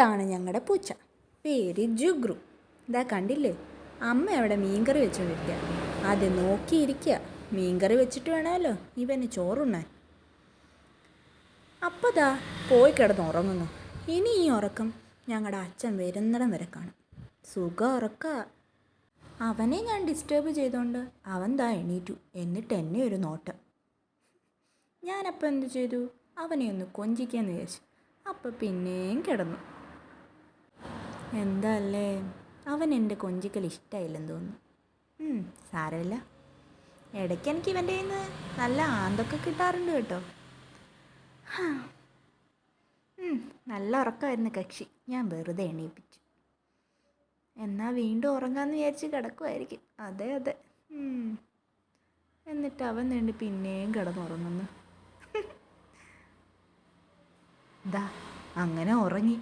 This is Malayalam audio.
ഇതാണ് ഞങ്ങളുടെ പൂച്ച. പേര് ജുഗ്രു. ഇതാ കണ്ടില്ലേ? അമ്മ അവിടെ മീൻകറി വെച്ചുകൊണ്ടിരിക്കുക അത് നോക്കിയിരിക്കുക മീൻകറി വെച്ചിട്ട് വേണമല്ലോ. ഇവന് ചോറുണ്ണാൻ. അപ്പതാ പോയി കിടന്ന് ഉറങ്ങുന്നു. ഇനി ഈ ഉറക്കം ഞങ്ങളുടെ അച്ഛൻ വരുന്നിടം വരെ കാണും. സുഖ ഉറക്ക. അവനെ ഞാൻ ഡിസ്റ്റേബ് ചെയ്തുകൊണ്ട് അവൻ ദാ എണീറ്റു. എന്നിട്ട് എന്നെ ഒരു നോട്ടം. ഞാനപ്പോൾ എന്തു ചെയ്തു? അവനെ ഒന്ന് കൊഞ്ചിക്കാന്ന് വിചാരിച്ചു. അപ്പോൾ പിന്നെയും കിടന്നു. എന്താ അല്ലേ അവൻ എന്റെ കൊഞ്ചിക്കൽ ഇഷ്ടമായില്ലെന്ന് തോന്നുന്നു. സാരമില്ല. ഇടയ്ക്ക് എനിക്ക് ഇവന്റെ കയ്യിൽ നിന്ന് നല്ല ആന്തൊക്കെ കിട്ടാറുണ്ട് കേട്ടോ. നല്ല ഉറക്കമായിരുന്നു കക്ഷി. ഞാൻ വെറുതെ എണീപ്പിച്ചു. എന്നാൽ വീണ്ടും ഉറങ്ങാമെന്ന് വിചാരിച്ച് കിടക്കുമായിരിക്കും അതെ അതെ. എന്നിട്ട് അവൻ നീണ്ട് പിന്നെയും കിടന്നുറങ്ങുന്നു. ദാ അങ്ങനെ ഉറങ്ങി.